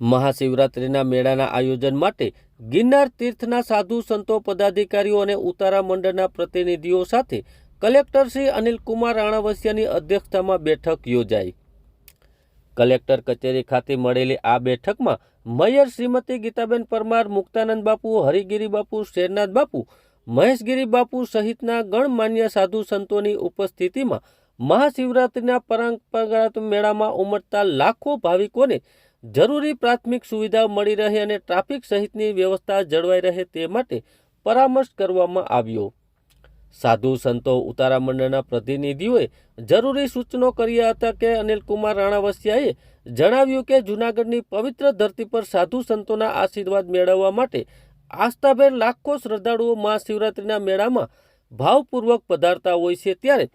મહાશિવરાત્રિના મેળાના આયોજન માટે ગિરનાર તીર્થના સાધુ, સંતો, પદાધિકારીઓ અને ઉતારા મંડળના પ્રતિનિધિઓ સાથે કલેક્ટર શ્રી અનિલકુમાર રાણાવસિયાની અધ્યક્ષતામાં બેઠક યોજાઈ. કલેક્ટર કચેરી ખાતે મળેલી આ બેઠકમાં મેયર શ્રીમતી ગીતાબેન પરમાર, મુક્તાનંદ બાપુ, હરિગીરી બાપુ, શેરનાથ બાપુ, મહેશગીરી બાપુ સહિતના ગણમાન્ય સાધુ સંતોની ઉપસ્થિતિમાં મહાશિવરાત્રિના પરંપરાગત મેળામાં ઉમટતા લાખો ભાવિકોને જરૂરી પ્રાથમિક સુવિધાઓ મળી રહે અને ટ્રાફિક સહિતની વ્યવસ્થા જળવાઈ રહે તે માટે પરામર્શ કરવામાં આવ્યો. સાધુ સંતો ઉતારા મંડળના પ્રતિનિધિઓએ જરૂરી સૂચનો કર્યા હતા કે અનિલકુમાર રાણાવસિયાએ જણાવ્યું કે જૂનાગઢની પવિત્ર ધરતી પર સાધુ સંતોના આશીર્વાદ મેળવવા માટે આસ્થાભેર લાખો શ્રદ્ધાળુઓ મહાશિવરાત્રિના મેળામાં ભાવપૂર્વક પધારતા હોય છે ત્યારે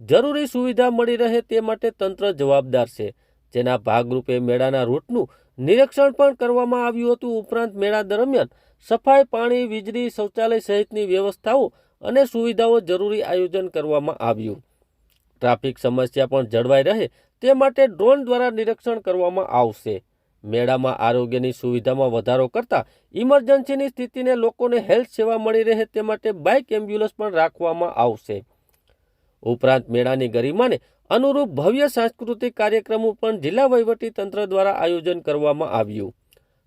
જરૂરી સુવિધા મળી રહે તે માટે તંત્ર જવાબદાર છે. જેના ભાગરૂપે મેળાના રૂટનું નિરીક્ષણ પણ કરવામાં આવ્યું હતું. ઉપરાંત મેળા દરમિયાન સફાઈ, પાણી, વીજળી, શૌચાલય સહિતની વ્યવસ્થાઓ અને સુવિધાઓ જરૂરી આયોજન કરવામાં આવ્યું. ટ્રાફિક સમસ્યા પણ જળવાઈ રહે તે માટે ડ્રોન દ્વારા નિરીક્ષણ કરવામાં આવશે. મેળામાં આરોગ્યની સુવિધામાં વધારો કરતા ઇમરજન્સીની સ્થિતિને લોકોને હેલ્થ સેવા મળી રહે તે માટે બાઇક એમ્બ્યુલન્સ પણ રાખવામાં આવશે. ઉપરાંત મેળાની ગરિમાને અનુરૂપ ભવ્ય સાંસ્કૃતિક કાર્યક્રમો પણ જિલ્લા તંત્ર દ્વારા આયોજન કરવામાં આવ્યું.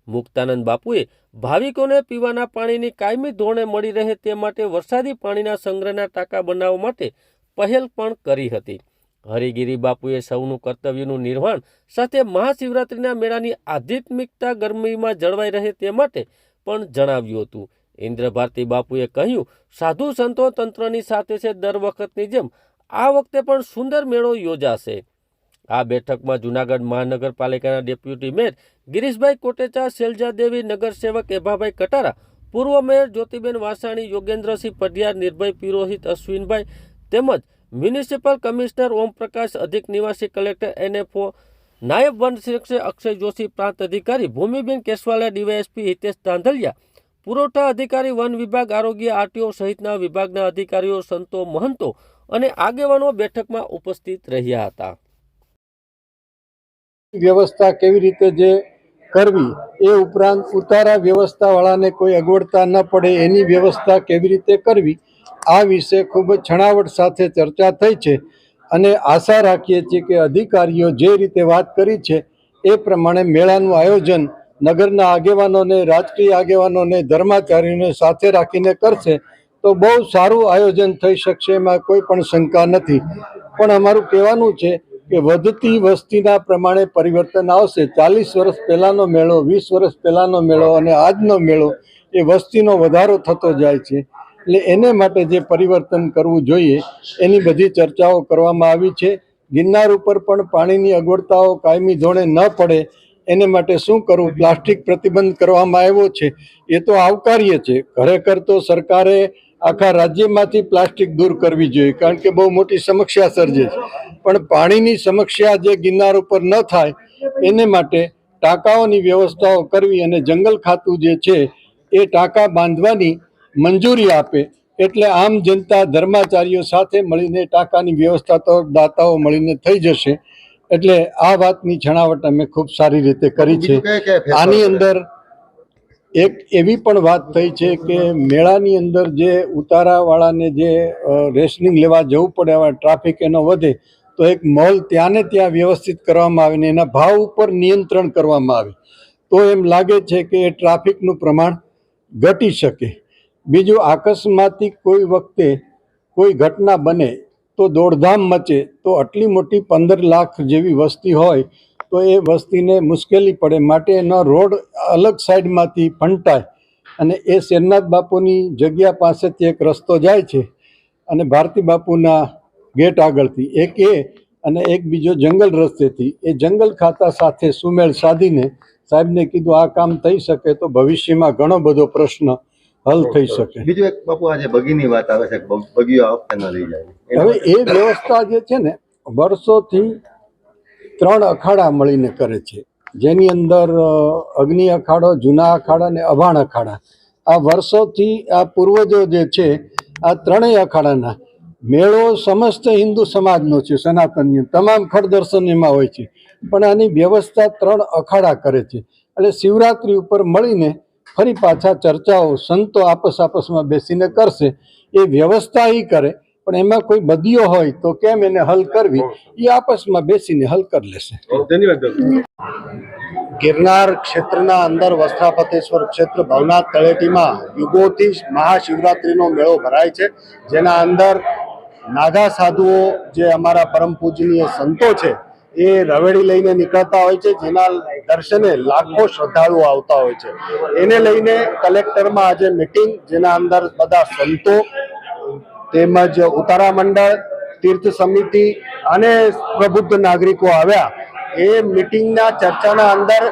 મુક્તાનંદ બાપુએ ભાવિકોને પીવાના પાણીની કાયમી ધોરણે મળી રહે તે માટે વરસાદી પાણીના સંગ્રહના ટાંકા બનાવવા માટે પહેલ પણ કરી હતી. હરિગીરી બાપુએ સૌનું કર્તવ્યનું નિર્વહન સાથે મહાશિવરાત્રિના મેળાની આધ્યાત્મિકતા ગરમીમાં જળવાઈ રહે તે માટે પણ જણાવ્યું હતું. ઇન્દ્રભારતી બાપુએ કહ્યું, સાધુ સંતો તંત્રની સાથે છે દર વખતની જેમ, આ વખતે પણ સુંદર મેળો યોજાશે. આ બેઠકમાં જૂનાગઢ મહાનગરપાલિકાના ડેપ્યુટી મેયર ગિરીશભાઈ કોટેચા શૈલજાદેવી નગરસેવક એભાભાઈ કટારા, પૂર્વ મેયર જ્યોતિબેન વાસાણી, યોગેન્દ્રસિંહ પઢિયાર, નિર્ભય પુરોહિત અશ્વિનભાઈ તેમજ મ્યુનિસિપલ કમિશનર ઓમપ્રકાશ અધિક, નિવાસી કલેક્ટર એનએફઓ, નાયબ વન સંરક્ષક અક્ષય જોશી, પ્રાંત અધિકારી ભૂમિબેન કેશવાલા ડીવાયએસપી હિતેશ ધાંધલિયા પુરવઠા અધિકારી વન વિભાગ, આરોગ્ય આરટીઓ સહિતના વિભાગના અધિકારીઓ સંતો મહંતો અને આગેવાનો બેઠકમાં ઉપસ્થિત રહ્યા હતા. વ્યવસ્થા કેવી રીતે જે કરવી એ ઉપરાંત ઉતારા વ્યવસ્થાવાળાને કોઈ અગવડતા ન પડે એની વ્યવસ્થા કેવી રીતે કરવી, આ વિશે ખૂબ છણાવટ સાથે ચર્ચા થઈ છે અને આશા રાખીએ છીએ કે અધિકારીઓ જે રીતે વાત કરી છે એ પ્રમાણે મેળાનું આયોજન નગરના આગેવાનોને, રાજકીય આગેવાનોને, ધર્માચાર્યોને સાથે રાખીને કરશે તો બહુ સારું આયોજન થઈ શકશે, એમાં કોઈ પણ શંકા નથી. પણ અમારું કહેવાનું છે કે વધતી વસ્તીના પ્રમાણે પરિવર્તન આવશે. ચાલીસ વર્ષ પહેલાંનો મેળો, વીસ વર્ષ પહેલાંનો મેળો અને આજનો મેળો એ વસ્તીનો વધારો થતો જાય છે. એટલે એને માટે જે પરિવર્તન કરવું જોઈએ, એની બધી ચર્ચાઓ કરવામાં આવી છે. ગિરનાર ઉપર પણ પાણીની અગવડતાઓ કાયમી ધોરણે ન પડે એને માટે શું કરવું પ્લાસ્ટિક પ્રતિબંધ કરવામાં આવ્યો છે. એ તો આવકાર્ય છે. ખરેખર તો સરકારે આખા રાજ્યમાંથી પ્લાસ્ટિક દૂર કરવી જોઈએ, કારણ કે બહુ મોટી સમસ્યા સર્જે છે. પણ પાણીની સમસ્યા જે ગિરનાર ઉપર ન થાય, એને માટે ટાંકાઓની વ્યવસ્થાઓ કરવી અને જંગલ ખાતું જે છે, એ ટાંકા બાંધવાની મંજૂરી આપે. એટલે આમ જનતા ધર્માચાર્યો સાથે મળીને ટાંકાની વ્યવસ્થા તો દાતાઓ મળીને થઈ જશે. એટલે આ વાતની છણાવટ અમે ખૂબ સારી રીતે કરી છે. આની અંદર એક એવી પણ વાત થઈ છે કે મેળાની અંદર જે ઉતારાવાળાને જે રેશનિંગ લેવા જવું પડે એવા ટ્રાફિક એનો વધે તો એક મોલ ત્યાં ને ત્યાં વ્યવસ્થિત કરવામાં આવે ને એના ભાવ ઉપર નિયંત્રણ કરવામાં આવે. તો એમ લાગે છે કે એ ટ્રાફિકનું પ્રમાણ ઘટી શકે. બીજું અકસ્માતી કોઈ વખતે કોઈ ઘટના બને તો દોડધામ મચે. તો આટલી મોટી પંદર લાખ જેવી વસ્તી હોય, તો એ વસ્તીને મુશ્કેલી પડે. માટે એનો રોડ અલગ સાઈડમાંથી ફંટાય અને એ શેરનાથ બાપુની જગ્યા પાસેથી એક રસ્તો જાય છે અને ભારતી બાપુના ગેટ આગળથી. એક એ અને એક બીજો જંગલ રસ્તેથી. એ જંગલ ખાતા સાથે સુમેળ સાધીને સાહેબને કીધું, આ કામ થઈ શકે તો ભવિષ્યમાં ઘણો બધો પ્રશ્ન હલ થઈ શકે. બીજું એક બાપુ આજે બગીની વાત આવે છે બગીઓ આ ન લઈ જાય. હવે એ વ્યવસ્થા જે છે ને વર્ષોથી ત્રણ અખાડા મળીને કરે છે. જેની અંદર અગ્નિ અખાડો જૂના અખાડા અને અભાણ અખાડા. આ વર્ષોથી આ પૂર્વજો જે છે આ ત્રણેય અખાડાના મેળો સમસ્ત હિન્દુ સમાજનો છે સનાતનની. તમામ ખડદર્શન એમાં હોય છે. પણ આની વ્યવસ્થા ત્રણ અખાડા કરે છે. એટલે શિવરાત્રિ ઉપર મળીને ફરી પાછા ચર્ચાઓ સંતો આપસ આપસમાં બેસીને કરશે. એ વ્યવસ્થા એ કરે પણ એમાં કોઈ બદીઓ હોય તો કેમ એને હલ કરવી? એ આપસમાં બેસીને હલ કરી લેશે. ગિરનાર ક્ષેત્રના અંદર વસ્ત્રાપતેશ્વર ક્ષેત્ર ભવનાથ તળેટીમાં યુગોથી મહાશિવરાત્રિનો મેળો ભરાય છે જેના અંદર નાગા સાધુઓ જે અમારા પરમ પૂજનીય સંતો છે એ રવેડી લઈને નીકળતા હોય છે, જેના દર્શને લાખો શ્રદ્ધાળુઓ આવતા હોય છે. એને લઈને કલેક્ટરમાં આજે મિટિંગ જેના અંદર બધા સંતો તેમજ ઉતારા મંડળ, તીર્થ સમિતિ અને પ્રબુદ્ધ નાગરિકો આવ્યા. એ મિટિંગના ચર્ચાના અંદર,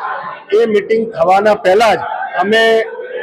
એ મિટિંગ થવાના પહેલા જ અમે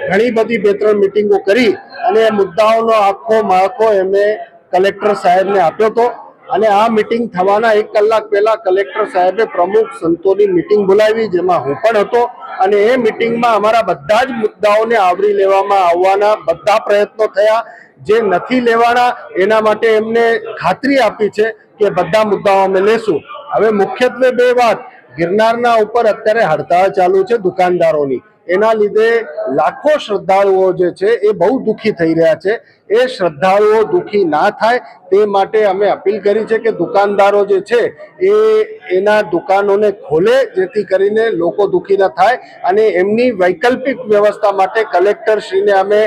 ઘણી બધી બે ત્રણ મિટિંગો કરી અને મુદ્દાઓનો આખો માળખો એમને કલેક્ટર સાહેબને આપ્યો હતો. અને આ મિટિંગ થવાના એક કલાક પહેલા કલેક્ટર સાહેબે પ્રમુખ સંતોની મિટિંગ બોલાવી, જેમાં હું પણ હતો. અને એ મિટિંગમાં અમારા બધા જ મુદ્દાઓને આવરી લેવામાં આવવાના બધા પ્રયત્નો થયા. જે નથી લેવાના, એના માટે એમને ખાતરી આપી છે કે બધા મુદ્દાઓ અમે લેશું. હવે મુખ્યત્વે બે વાત. ગિરનારના ઉપર અત્યારે હડતાળ ચાલુ છે દુકાનદારોની. એના લીધે લાખો શ્રદ્ધાળુઓ જે છે એ બહુ દુઃખી થઈ રહ્યા છે. એ શ્રદ્ધાળુઓ દુઃખી ના થાય તે માટે અમે અપીલ કરી છે કે દુકાનદારો જે છે એ એના દુકાનોને ખોલે, જેથી કરીને લોકો દુઃખી ન થાય અને એમની વૈકલ્પિક વ્યવસ્થા માટે કલેક્ટરશ્રીને અમે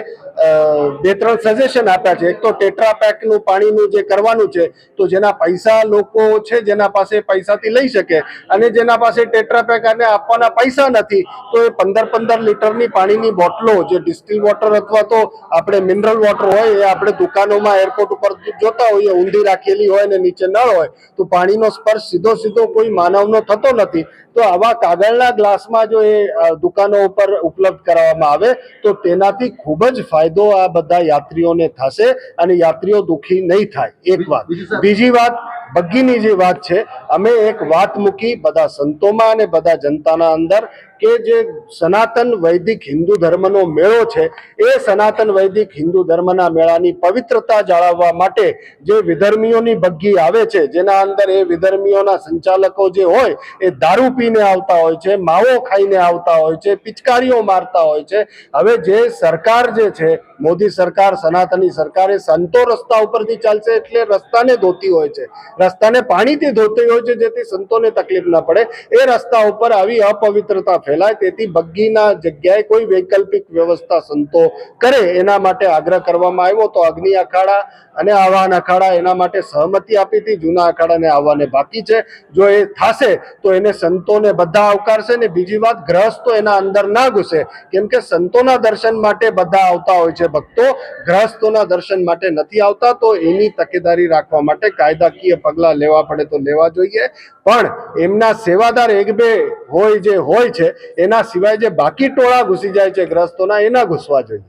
બે ત્રણ સજેશન આપ્યા છે. એક તો ટેટ્રા પેકનું પાણીનું જે કરવાનું છે, તો જેના પૈસા લોકો છે, જેના પાસે પૈસાથી લઈ શકે અને જેના પાસે ટેટ્રા પેક અને આપવાના પૈસા નથી, તો એ પંદર પંદર લીટરની પાણીની બોટલો, જે ડિસ્ટિલ વોટર અથવા તો આપણે મિનરલ વોટર હોય, એ આપણે દુકાનોમાં એરપોર્ટ ઉપર જોતા હોઈએ ઊંધી રાખેલી હોય ને નીચે નળ હોય, તો પાણીનો સ્પર્શ સીધો સીધો કોઈ માનવનો થતો નથી. તો આવા કાગળના ગ્લાસમાં જો એ દુકાનો ઉપર ઉપલબ્ધ કરાવવામાં આવે, તો તેનાથી ખૂબ જ ફાયદો આ બધા યાત્રીઓને થશે અને યાત્રીઓ દુઃખી નહીં થાય. એક વાત. બીજી વાત બગ્ગીની જે વાત છે અમે એક વાત મૂકી બધા સંતોમાં અને બધા જનતાના અંદર કે જે સનાતન વૈદિક હિન્દુ ધર્મનો મેળો છે, એ સનાતન વૈદિક હિન્દુ ધર્મના મેળાની પવિત્રતા જાળવવા માટે જે વિધર્મીઓની બગ્ગી આવે છે, જેના અંદર એ વિધર્મીઓના સંચાલકો જે હોય, એ દારૂ પીને આવતા હોય છે, માવો ખાઈને આવતા હોય છે, પિચકારીઓ મારતા હોય છે. હવે જે સરકાર જે છે, મોદી સરકાર, સનાતની સરકાર સંતો રસ્તા ઉપરથી ચાલશે એટલે રસ્તાને ધોતી હોય છે. રસ્તાને પાણીથી ધોતી હોય છે, જેથી સંતોને તકલીફ ના પડે. એ રસ્તા ઉપર આવી અપવિત્રતા ફેલાય, તેથી બગ્ગીના જગ્યાએ કોઈ વૈકલ્પિક વ્યવસ્થા સંતો કરે એના માટે આગ્રહ કરવામાં આવ્યો તો અગ્નિ અખાડા અને આવાહન અખાડા એના માટે સહમતિ આપી હતી. જૂના અખાડાને આવવાને બાકી છે. જો એ થશે તો એને સંતોને બધા આવકારશે ને બીજી વાત, ગ્રહસ્થો એના અંદર ના ઘૂસે. કેમ કે સંતોના દર્શન માટે બધા આવતા હોય છે ભક્તો. ગ્રહસ્થોના દર્શન માટે નથી આવતા, તો એની તકેદારી રાખવા માટે કાયદાકીય પગલાં લેવા પડે તો લેવા જોઈએ. પણ એમના સેવાદાર એક બે હોય જે હોય છે એના સિવાય જે બાકી ટોળા ઘૂસી જાય છે ગ્રસ્તોના એના ઘૂસવા જોઈએ.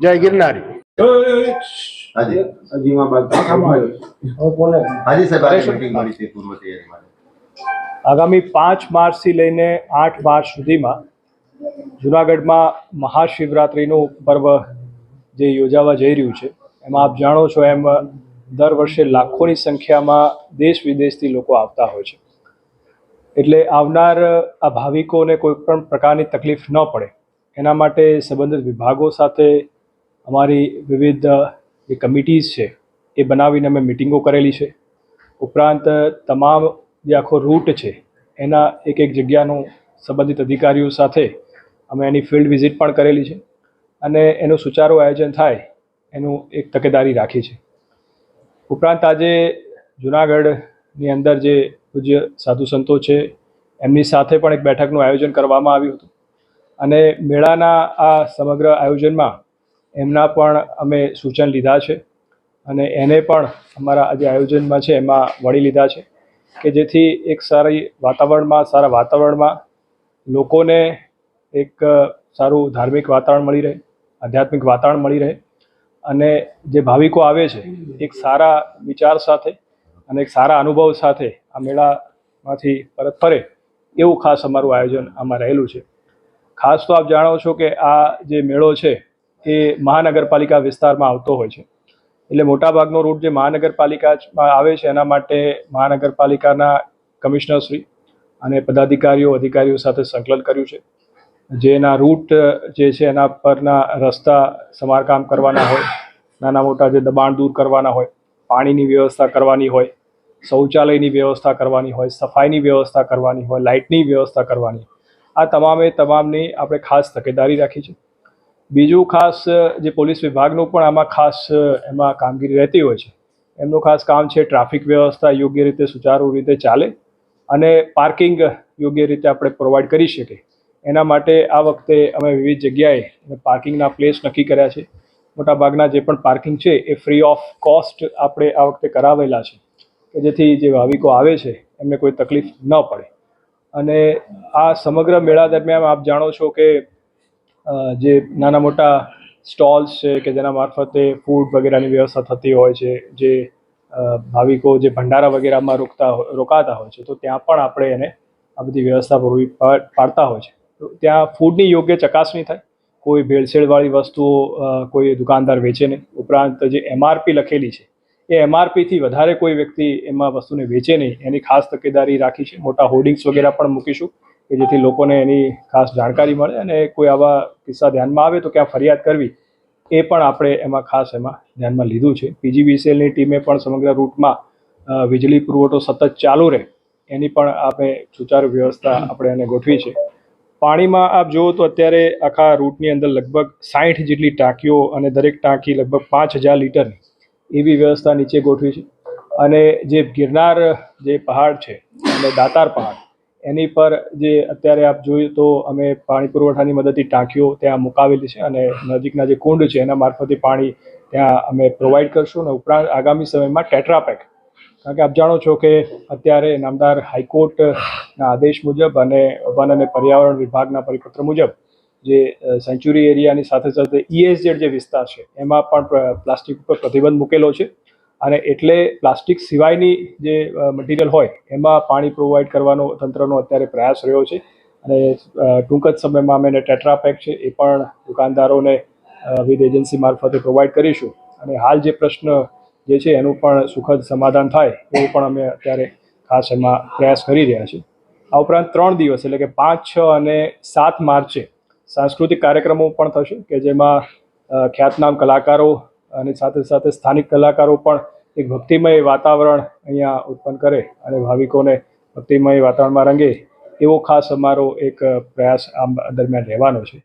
જય ગિરનારી. હાજી. હાજી સાહેબ આજે મિટિંગ મળી હતી પૂર્વ તૈયારી માટે. આગામી પાંચ માર્ચથી લઈને આઠ માર્ચ સુધીમાં જુનાગઢમાં મહાશિવરાત્રિનું પર્વ જે યોજાવા જઈ રહ્યું છે એમાં આપ જાણો છો એમ દર વર્ષે લાખોની સંખ્યામાં દેશ વિદેશથી લોકો આવતા હોય છે. એટલે આવનાર આ ભાવિકોને કોઈ પણ પ્રકારની તકલીફ ન પડે. એના માટે સંબંધિત વિભાગો સાથે અમારી વિવિધ જે કમિટીઝ છે, એ બનાવીને અમે મિટિંગો કરેલી છે. ઉપરાંત તમામ જે આખો રૂટ છે, એના એક એક જગ્યાનું સંબંધિત અધિકારીઓ સાથે અમે એની ફિલ્ડ વિઝિટ પણ કરેલી છે અને એનું સુચારું આયોજન થાય, એનું એક તકેદારી રાખી છે. ઉપરાંત આજે જુનાગઢની અંદર જે પૂજ્ય સાધુ સંતો છે, એમની સાથે પણ એક બેઠકનું આયોજન કરવામાં આવ્યું હતું. અને મેળાના આ સમગ્ર આયોજનમાં એમના પણ અમે સૂચન લીધા છે અને એને પણ અમારા જે આયોજનમાં છે, એમાં વળી લીધા છે કે જેથી એક સારી વાતાવરણમાં, સારા વાતાવરણમાં લોકોને એક સારું ધાર્મિક વાતાવરણ મળી રહે, આધ્યાત્મિક વાતાવરણ મળી રહે અને જે ભાવિકો આવે છે, એક સારા વિચાર સાથે અને એક સારા અનુભવ સાથે આ મેળામાંથી પરત ફરે એવું ખાસ અમારું આયોજન આમાં રહેલું છે. ખાસ તો આપ જાણો છો કે આ જે મેળો છે એ મહાનગરપાલિકા વિસ્તારમાં આવતો હોય છે. એટલે મોટાભાગનો રૂટ જે મહાનગરપાલિકામાં આવે છે એના માટે મહાનગરપાલિકાના કમિશનરશ્રી અને પદાધિકારીઓ, અધિકારીઓ સાથે સંકલન કર્યું છે. જેના રૂટ જે છે એના પરના રસ્તા સમારકામ કરવાના હોય, નાના મોટા જે દબાણ દૂર કરવાના હોય, પાણીની વ્યવસ્થા કરવાની હોય શૌચાલયની વ્યવસ્થા કરવાની હોય, સફાઈની વ્યવસ્થા કરવાની હોય, લાઇટની વ્યવસ્થા કરવાની આ તમામે તમામની આપણે ખાસ તકેદારી રાખી છે. બીજું ખાસ જે પોલીસ વિભાગનું પણ આમાં ખાસ એમાં કામગીરી રહેતી હોય છે. એમનું ખાસ કામ છે ટ્રાફિક વ્યવસ્થા યોગ્ય રીતે સુચારુ રીતે ચાલે અને પાર્કિંગ યોગ્ય રીતે આપણે પ્રોવાઈડ કરી શકીએ. એના માટે આ વખતે અમે વિવિધ જગ્યાએ પાર્કિંગના પ્લેસ નક્કી કર્યા છે. મોટાભાગના જે પણ પાર્કિંગ છે એ ફ્રી ઓફ કોસ્ટ આપણે આ વખતે કરાવેલા છે. કે જેથી જે ભાવિકો આવે છે, એમને કોઈ તકલીફ ન પડે. અને આ સમગ્ર મેળા દરમિયાન આપ જાણો છો કે જે નાના મોટા સ્ટોલ્સ છે કે જેના મારફતે ફૂડ વગેરેની વ્યવસ્થા થતી હોય છે, જે ભાવિકો જે ભંડારા વગેરેમાં રોકતા રોકાતા હોય છે, તો ત્યાં પણ આપણે એને આ બધી વ્યવસ્થા પૂરવી પાડતા હોય છે. તો ત્યાં ફૂડની યોગ્ય ચકાસણી થાય. કોઈ ભેળસેળવાળી વસ્તુઓ કોઈ દુકાનદાર વેચે નહીં. ઉપરાંત જે એમઆરપી લખેલી છે એ એમઆરપીથી વધારે કોઈ વ્યક્તિ એમાં વસ્તુને વેચે નહીં. એની ખાસ તકેદારી રાખી છે. મોટા હોર્ડિંગ્સ વગેરે પણ મૂકીશું કે જેથી લોકોને એની ખાસ જાણકારી મળે અને કોઈ આવા કિસ્સા ધ્યાનમાં આવે તો ક્યાં ફરિયાદ કરવી એ પણ આપણે એમાં ખાસ એમાં ધ્યાનમાં લીધું છે. પીજીવીસીએલની ટીમે પણ સમગ્ર રૂટમાં વીજળી પુરવઠો સતત ચાલુ રહે. એની પણ આપણે સુચારુ વ્યવસ્થા આપણે એને ગોઠવી છે. પાણીમાં આપ જુઓ તો અત્યારે આખા રૂટની અંદર લગભગ સાઠ જેટલી ટાંકીઓ અને દરેક ટાંકી લગભગ પાંચ હજાર લીટરની એવી વ્યવસ્થા નીચે ગોઠવી છે. અને જે ગિરનાર, જે પહાડ છે, અને દાતાર પહાડ, એની પર જે અત્યારે આપ જોયું તો અમે પાણી પુરવઠાની મદદથી ટાંકીઓ ત્યાં મુકાવેલી છે અને નજીકના જે કુંડ છે એના મારફતે પાણી ત્યાં અમે પ્રોવાઈડ કરશું અને ઉપરાંત આગામી સમયમાં ટેટ્રાપેક કારણ કે આપ જાણો છો કે અત્યારે નામદાર હાઈકોર્ટના આદેશ મુજબ અને વન અને પર્યાવરણ વિભાગના પરિપત્ર મુજબ જે સેન્ચુરી એરિયાની સાથે સાથે ઈએસજેડ જે વિસ્તાર છે, એમાં પણ પ્લાસ્ટિક ઉપર પ્રતિબંધ મૂકેલો છે. અને એટલે પ્લાસ્ટિક સિવાયની જે મટીરિયલ હોય, એમાં પાણી પ્રોવાઈડ કરવાનો તંત્રનો અત્યારે પ્રયાસ રહ્યો છે. અને ટૂંક જ સમયમાં અમે એને ટેટ્રાપેક છે, એ પણ દુકાનદારોને વિવિધ એજન્સી મારફતે પ્રોવાઈડ કરીશું. અને હાલ જે પ્રશ્ન જે છે, એનું પણ સુખદ સમાધાન થાય એવું પણ અમે અત્યારે ખાસ એમાં પ્રયાસ કરી રહ્યા છીએ. આ ઉપરાંત ત્રણ દિવસ, એટલે કે પાંચ, છ અને સાત માર્ચે સાંસ્કૃતિક કાર્યક્રમો પણ થશે કે જેમાં ખ્યાતનામ કલાકારો અને સાથે સાથે સ્થાનિક કલાકારો પણ એક ભક્તિમય વાતાવરણ અહીંયા ઉત્પન્ન કરે અને ભાવિકોને ભક્તિમય વાતાવરણમાં રંગે એવો ખાસ અમારો એક પ્રયાસ આ દરમિયાન રહેવાનો છે.